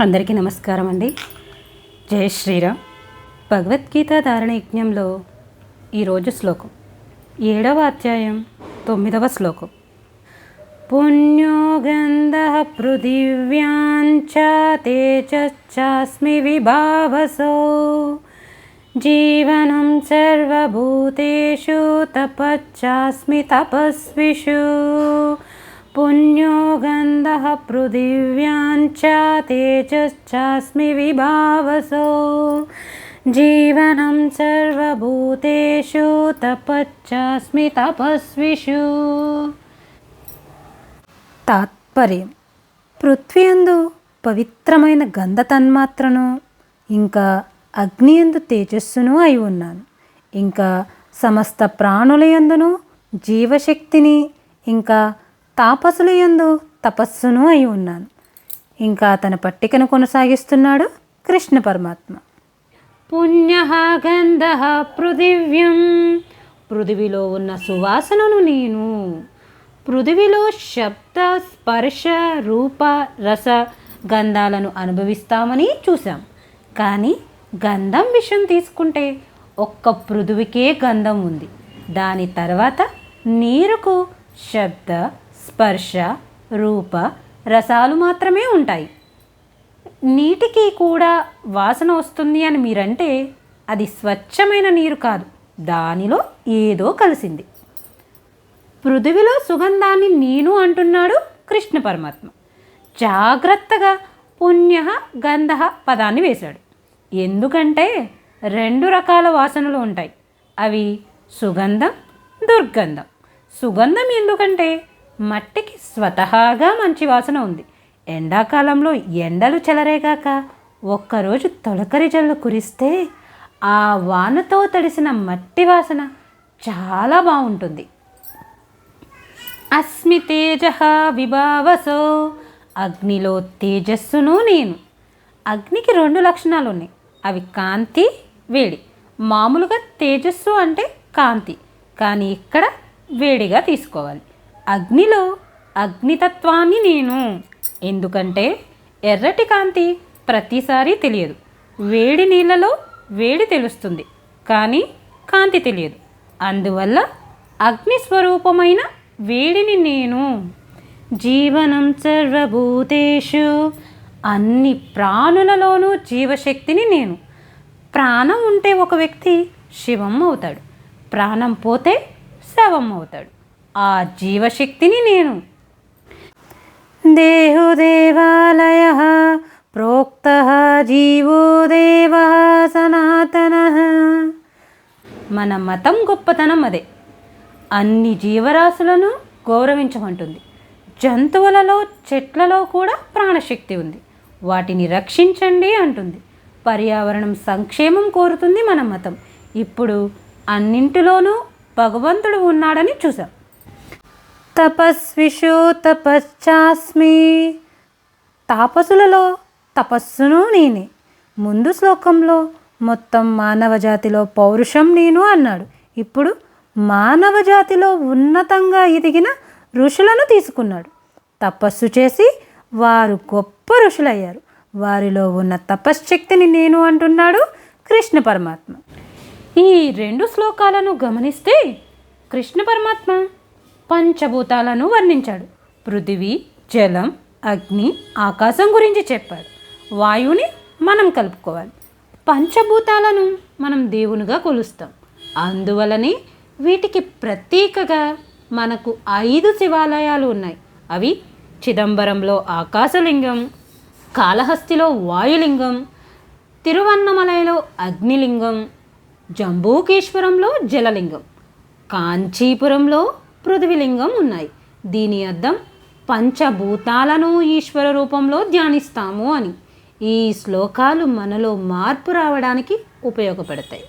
అందరికీ నమస్కారం అండి. జై శ్రీరామ్. భగవద్గీత ధారణ యజ్ఞంలో ఈరోజు శ్లోకం. ఏడవ అధ్యాయం తొమ్మిదవ శ్లోకం. పుణ్యో గంధ పృథివ్యాంచ తేజశ్చాస్మి విభావసో. జీవనం సర్వభూతేషు తపచ్చాస్మి తపస్విషు. పుణ్యో గంధ పృథివ్యాంచ తేజశ్చాస్మి విభావసో జీవనం సర్వభూతేషు తపశ్చాస్మి తపస్విషు తాత్పర్యం పృథ్వీయందు పవిత్రమైన గంధ తన్మాత్రను ఇంకా అగ్నియందు తేజస్సును అయి ఉన్నాను ఇంకా సమస్త ప్రాణుల యందును జీవశక్తిని ఇంకా తాపసుల యందు తపస్సును అయి ఉన్నాను. ఇంకా తన పట్టికను కొనసాగిస్తున్నాడు కృష్ణ పరమాత్మ. పుణ్య గంధ పృథివ్యం. పృథివిలో ఉన్న సువాసనను నేను. పృథివిలో శబ్ద స్పర్శ రూప రస గంధాలను అనుభవిస్తామని చూసాం కానీ గంధం విషయం తీసుకుంటే ఒక్క పృథువికే గంధం ఉంది. దాని తర్వాత నీరుకు శబ్ద స్పర్శ రూప రసాలు మాత్రమే ఉంటాయి. నీటికి కూడా వాసన వస్తుంది అని మీరంటే అది స్వచ్ఛమైన నీరు కాదు. దానిలో ఏదో కలిసింది. పృథివిలో సుగంధాన్ని నేను అంటున్నాడు కృష్ణ పరమాత్మ. జాగ్రత్తగా పుణ్య గంధ పదాన్ని వేశాడు. ఎందుకంటే రెండు రకాల వాసనలు ఉంటాయి. అవి సుగంధం దుర్గంధం. సుగంధం ఎందుకంటే మట్టికి స్వతహాగా మంచి వాసన ఉంది. ఎండాకాలంలో ఎండలు చెలరేగాక ఒక్కరోజు తొలకరి జల్లు కురిస్తే ఆ వానతో తడిసిన మట్టి వాసన చాలా బాగుంటుంది. అస్మి తేజ విభావసో అగ్నిలో తేజస్సును నేను. అగ్నికి రెండు లక్షణాలు ఉన్నాయి. అవి కాంతి వేడి. మామూలుగా తేజస్సు అంటే కాంతి కానీ ఇక్కడ వేడిగా తీసుకోవాలి. అగ్నిలో అగ్నితత్వాన్ని నేను. ఎందుకంటే ఎర్రటి కాంతి ప్రతిసారి తెలియదు. వేడి నీళ్ళలో వేడి తెలుస్తుంది కానీ కాంతి తెలియదు. అందువల్ల అగ్ని స్వరూపమైన వేడిని నేను. జీవనం సర్వభూతేషు అన్ని ప్రాణులలోనూ జీవశక్తిని నేను. ప్రాణం ఉంటే ఒక వ్యక్తి శివం అవుతాడు ప్రాణం పోతే శవం అవుతాడు. ఆ జీవశక్తిని నేను. దేహుదేవాలయ ప్రోక్త జీవో దేవ సనాతన. మన మతం గొప్పతనం అదే. అన్ని జీవరాశులను గౌరవించమంటుంది. జంతువులలో చెట్లలో కూడా ప్రాణశక్తి ఉంది. వాటిని రక్షించండి అంటుంది. పర్యావరణం సంక్షేమం కోరుతుంది మన మతం. ఇప్పుడు అన్నింటిలోనూ భగవంతుడు ఉన్నాడని చూసాం తపస్విషు తపశ్చాస్మి. తాపసులలో తపస్సును నేనే. ముందు శ్లోకంలో మొత్తం మానవ జాతిలో పౌరుషం నేను అన్నాడు. ఇప్పుడు మానవ జాతిలో ఉన్నతంగా ఎదిగిన ఋషులను తీసుకున్నాడు. తపస్సు చేసి వారు గొప్ప ఋషులయ్యారు. వారిలో ఉన్న తపశ్శక్తిని నేను అంటున్నాడు కృష్ణ పరమాత్మ. ఈ రెండు శ్లోకాలను గమనిస్తే కృష్ణ పరమాత్మ పంచభూతాలను వర్ణించాడు. పృథివీ జలం అగ్ని ఆకాశం గురించి చెప్పాడు. వాయువుని మనం కలుపుకోవాలి. పంచభూతాలను మనం దేవునిగా కొలుస్తాం. అందువలనే వీటికి ప్రత్యేకగా మనకు ఐదు శివాలయాలు ఉన్నాయి. అవి చిదంబరంలో ఆకాశలింగం కాళహస్తిలో వాయులింగం తిరువన్నమలయలో అగ్నిలింగం జంబూకేశ్వరంలో జలలింగం కాంచీపురంలో పృథ్వీలింగం ఉన్నాయి. దీని అర్థం పంచభూతాలను ఈశ్వర రూపంలో ధ్యానిస్తాము అని. ఈ శ్లోకాలు మనలో మార్పు రావడానికి ఉపయోగపడతాయి.